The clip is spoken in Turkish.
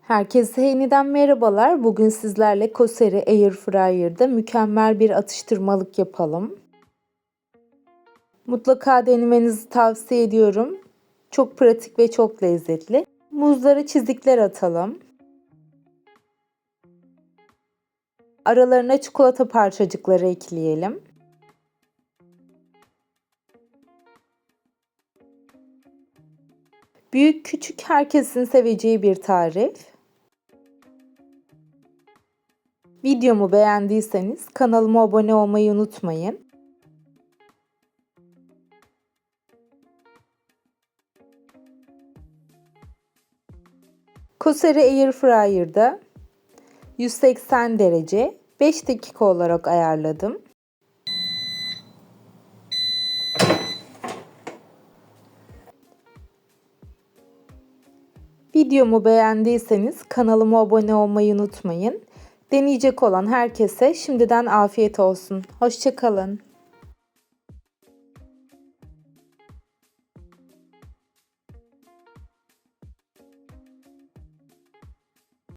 Herkese yeniden merhabalar. Bugün sizlerle Koseri Air Fryer'da mükemmel bir atıştırmalık yapalım. Mutlaka denemenizi tavsiye ediyorum. Çok pratik ve çok lezzetli. Muzlara çizikler atalım. Aralarına çikolata parçacıkları ekleyelim. Büyük küçük herkesin seveceği bir tarif. Videomu beğendiyseniz kanalıma abone olmayı unutmayın. Koseri Air Fryer'da 180 derece 5 dakika olarak ayarladım. Videomu beğendiyseniz kanalıma abone olmayı unutmayın. Deneyecek olan herkese şimdiden afiyet olsun. Hoşçakalın.